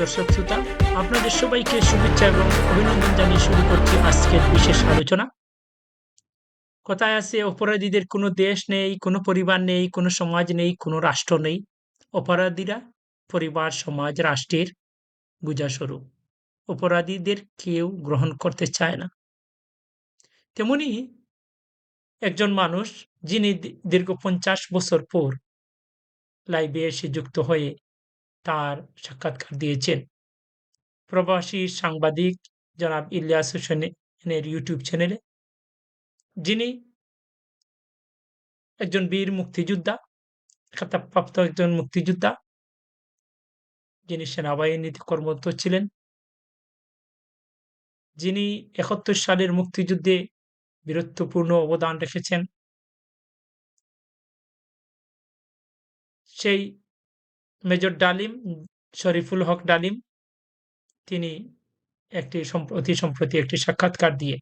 দর্শক শ্রোতা, আপনাদের সবাইকে শুভেচ্ছা এবং অভিনন্দন জানিয়ে শুরু করছি আজকের বিশেষ আলোচনা। কথায় আছে, অপরাধীদের কোনো দেশ নেই, কোনো পরিবার নেই, কোনো সমাজ নেই, কোনো রাষ্ট্র নেই। অপরাধীরা পরিবার, সমাজ, রাষ্ট্রের গুজাস্বরূপ অপরাধীদের কেউ গ্রহণ করতে চায় না। তেমনি একজন মানুষ যিনি দীর্ঘ পঞ্চাশ বছর পর লাইভে এসে যুক্ত হয়ে তার সাক্ষাৎকার দিয়েছেন। প্রবাসী সাংবাদিক জনাব ইলিয়াস হোসেনের ইউটিউব চ্যানেলে যিনি একজন বীর মুক্তিযোদ্ধা খেতাবপ্রাপ্ত একজন মুক্তিযোদ্ধা। যিনি সেনাবাহিনীতে কর্মরত ছিলেন। যিনি একাত্তর সালের মুক্তিযুদ্ধে বীরত্বপূর্ণ অবদান রেখেছেন। সেই মেজর ডালিম, শরীফুল হক ডালিম, তিনি একটি সম্প্রতি সম্প্রতি একটি সাক্ষাৎকার দিয়ে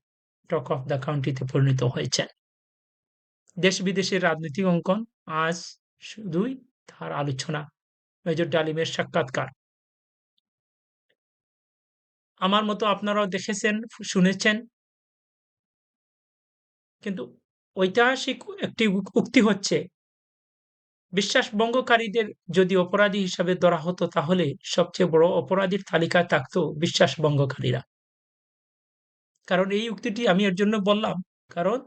টক অফ দ্য কাউন্টিতে পরিণত হয়েছেন। দেশ বিদেশের রাজনৈতিক অঙ্কন আজ শুধুই তার আলোচনা, মেজর ডালিমের সাক্ষাৎকার। আমার মতো আপনারাও দেখেছেন, শুনেছেন। কিন্তু ঐতিহাসিক একটি উক্তি হচ্ছে বিশ্বাস ভঙ্গকারীদের যদি অপরাধী হিসাবে ধরা হতো, তাহলে সবচেয়ে বড় অপরাধীর তালিকায় থাকতো বিশ্বাস ভঙ্গকারীরা কারণ এই উক্তিটি আমি এর জন্য বললাম, কারণ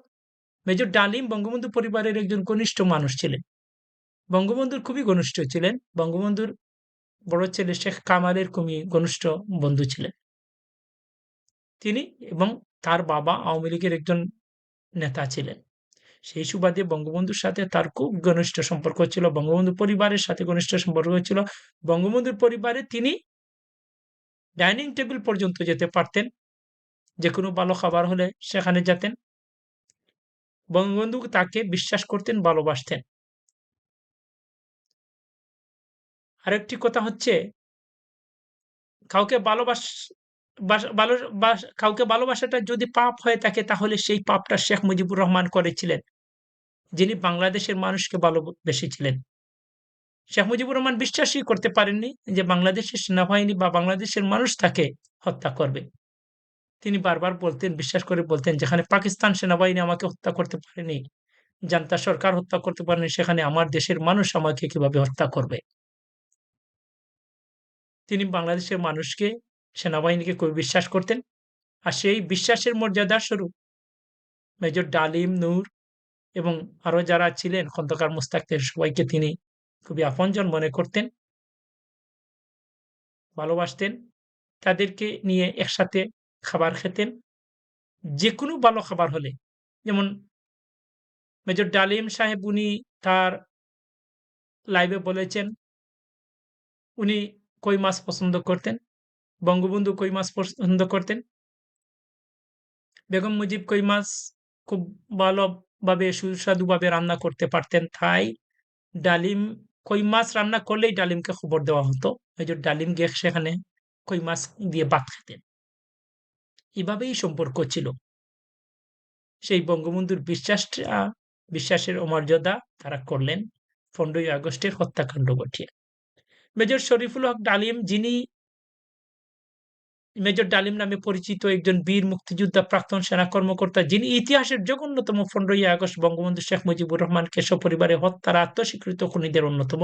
মেজর ডালিম বঙ্গবন্ধু পরিবারের একজন ঘনিষ্ঠ মানুষ ছিলেন। বঙ্গবন্ধুর খুবই ঘনিষ্ঠ ছিলেন। বঙ্গবন্ধুর বড় ছেলে শেখ কামালের খুবই ঘনিষ্ঠ বন্ধু ছিলেন। তিনি এবং তার বাবা আওয়ামী লীগের একজন নেতা ছিলেন। সেই সুবাদে বঙ্গবন্ধুর সাথে তার খুব ঘনিষ্ঠ সম্পর্ক ছিল। বঙ্গবন্ধু পরিবারের সাথে ঘনিষ্ঠ সম্পর্ক ছিল। বঙ্গবন্ধুর পরিবারে তিনি ডাইনিং টেবিল পর্যন্ত যেতে পারতেন। যে কোনো ভালো খাবার হলে সেখানে যেতেন। বঙ্গবন্ধু তাকে বিশ্বাস করতেন, ভালোবাসতেন। আরেকটি কথা হচ্ছে, কাউকে ভালোবাস ভালো কাউকে ভালোবাসাটা যদি পাপ হয়ে থাকে, তাহলে সেই পাপটা শেখ মুজিবুর রহমান করেছিলেন। যিনি বাংলাদেশের মানুষকে ভালোবেসেছিলেন। শেখ মুজিবুর রহমান বিশ্বাসই করতে পারেননি যে বাংলাদেশের সেনাবাহিনী বা বাংলাদেশের মানুষ তাকে হত্যা করবে। তিনি বারবার বলতেন, বিশ্বাস করে বলতেন, যেখানে পাকিস্তান সেনাবাহিনী আমাকে হত্যা করতে পারেনি, জান্তা সরকার হত্যা করতে পারেনি, সেখানে আমার দেশের মানুষ আমাকে কীভাবে হত্যা করবে? তিনি বাংলাদেশের মানুষকে, সেনাবাহিনীকে খুবই বিশ্বাস করতেন। আর সেই বিশ্বাসের মর্যাদার স্বরূপ মেজর ডালিম নূর এবং আরও যারা ছিলেন খন্দকার মুস্তাকদের সবাইকে তিনি খুবই আপনজন মনে করতেন, ভালোবাসতেন, তাদেরকে নিয়ে একসাথে খাবার খেতেন। যে কোনো ভালো খাবার হলে, যেমন মেজর ডালিম সাহেব উনি তার লাইভে বলেছেন, উনি কই মাছ পছন্দ করতেন? বঙ্গবন্ধু কই মাছ পছন্দ করতেন? বেগম মুজিব কই মাছ খুব ভালোভাবে সুস্বাদুভাবে রান্না করতে পারতেন তাই ডালিম, কই মাছ রান্না করলেই ডালিমকে খবর দেওয়া হতো। এই যে ডালিম গিয়ে সেখানে কই মাছ দিয়ে ভাত খেতেন। এভাবেই সম্পর্ক ছিল। সেই বঙ্গবন্ধুর বিশ্বাসটা, বিশ্বাসের অমর্যাদা তারা করলেন। পনেরোই আগস্টের হত্যাকাণ্ড ঘটিয়ে। মেজর শরীফুল হক ডালিম যিনি মেজর ডালিম নামে পরিচিত একজন বীর মুক্তিযোদ্ধা, প্রাক্তন সেনা কর্মকর্তা, যিনি ইতিহাসের জঘন্যতম পনেরোই আগস্ট বঙ্গবন্ধু শেখ মুজিবুর রহমান কেশব পরিবারে হত্যার আত্মস্বীকৃত খুনিদের অন্যতম।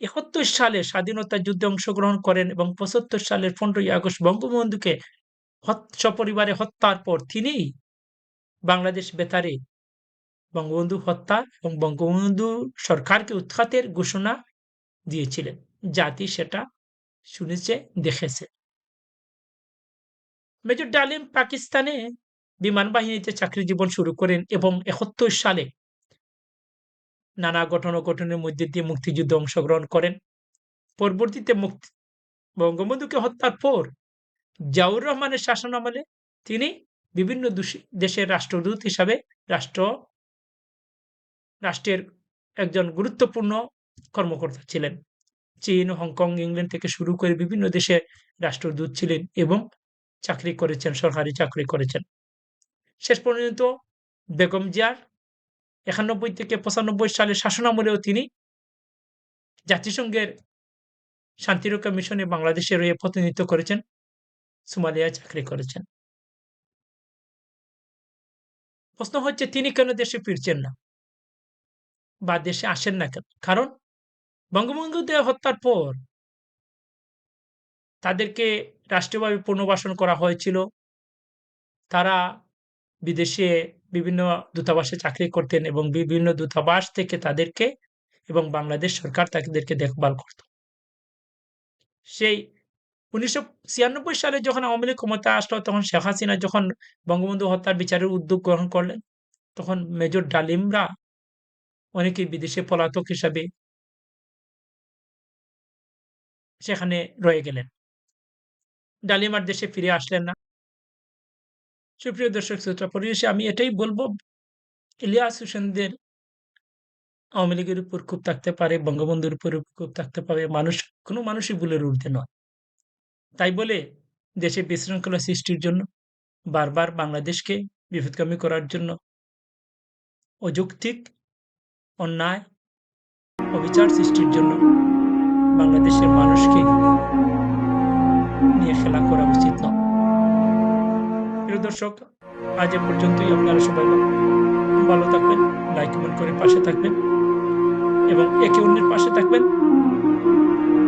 একাত্তর সালে স্বাধীনতা যুদ্ধে অংশগ্রহণ করেন এবং পঁচাত্তর সালের পনেরোই আগস্ট বঙ্গবন্ধুকে সপরিবারে হত্যার পর তিনি বাংলাদেশ বেতারে বঙ্গবন্ধু হত্যা এবং বঙ্গবন্ধু সরকারকে উৎখাতের ঘোষণা দিয়েছিলেন। জাতি সেটা শুনেছে, দেখেছে। মেজর ডালিম পাকিস্তানে বিমান বাহিনীতে চাকরি জীবন শুরু করেন এবং একাত্তর সালে নানা ঘটন ঘটনের মধ্যে দিয়ে মুক্তিযুদ্ধে অংশগ্রহণ করেন। পরবর্তীতে মুক্তি, বঙ্গবন্ধুকে হত্যার পর জাউর রহমানের শাসন আমলে তিনি বিভিন্ন দেশের রাষ্ট্রদূত হিসাবে রাষ্ট্র, রাষ্ট্রের একজন গুরুত্বপূর্ণ কর্মকর্তা ছিলেন। চীন, হংকং, ইংল্যান্ড থেকে শুরু করে বিভিন্ন দেশে রাষ্ট্রদূত ছিলেন এবং চাকরি করেছেন, সরকারি চাকরি করেছেন। শেষ পর্যন্ত বেগম জিয়ার একানব্বই থেকে পঁচানব্বই সালের শাসনামলেও তিনি জাতিসংঘের শান্তিরক্ষা মিশনে বাংলাদেশে রয়ে প্রতিনিধিত্ব করেছেন, সোমালিয়ায় চাকরি করেছেন। প্রশ্ন হচ্ছে, তিনি কেন দেশে ফিরছেন না? বা দেশে আসেন না কেন? কারণ বঙ্গবন্ধু দেহ হত্যার পর তাদেরকে রাষ্ট্রীয়ভাবে পুনর্বাসন করা হয়েছিল। তারা বিদেশে বিভিন্ন দূতাবাসে চাকরি করতেন এবং বিভিন্ন দূতাবাস থেকে তাদেরকে এবং বাংলাদেশ সরকার তাদেরকে দেখভাল করত। সেই উনিশশো ছিয়ানব্বই সালে যখন আওয়ামী লীগ ক্ষমতা আসলো, তখন শেখ হাসিনা যখন বঙ্গবন্ধু হত্যার বিচারের উদ্যোগ গ্রহণ করলেন, তখন মেজর ডালিমরা অনেকেই বিদেশে পলাতক হিসাবে সেখানে রয়ে গেলেন। ডালিমার দেশে ফিরে আসলেন না। সুপ্রিয় দর্শক শ্রোতা পরিবেশে আমি এটাই বলব, ইলিয়াস হোসেনদের আওয়ামী লীগের উপর খুব থাকতে পারে, বঙ্গবন্ধুর উপর খুব থাকতে পারে, মানুষ, কোনো মানুষই ভুলের ঊর্ধ্বে নয়। তাই বলে দেশে বিশৃঙ্খলা সৃষ্টির জন্য, বারবার বাংলাদেশকে বিপদগামী করার জন্য অযৌক্তিক অন্যায়, অবিচার সৃষ্টির জন্য বাংলাদেশের মানুষকে নিয়ে খেলা করা উচিত নয় প্রিয় দর্শক, আজ এ পর্যন্তই আপনারা সবাই ভালো থাকবেন লাইক কমেন্ট করে পাশে থাকবেন এবং একে অন্যের পাশে থাকবেন।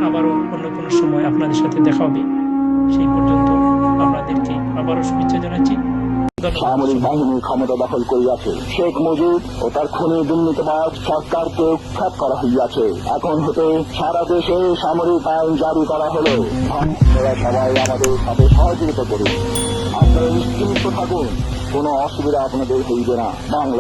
আবারও অন্য কোনো সময় আপনাদের সাথে দেখা হবে। সেই পর্যন্ত আপনাদেরকে আবারও শুভেচ্ছা জানাচ্ছি। সামরিক বাহিনী ক্ষমতা দখল করিয়াছে। শেখ মুজিব ও তার খুনি দুর্নীতিবাজ সরকারকে উৎখাত করা হইয়াছে। এখন হতে সারা দেশে সামরিক আইন জারি করা হলো। আপনারা সবাই আমাদের সাথে সহযোগিতা করুন। আপনারা নিশ্চিন্ত থাকুন, কোনো অসুবিধা আপনাদের হইবে না। বাংলা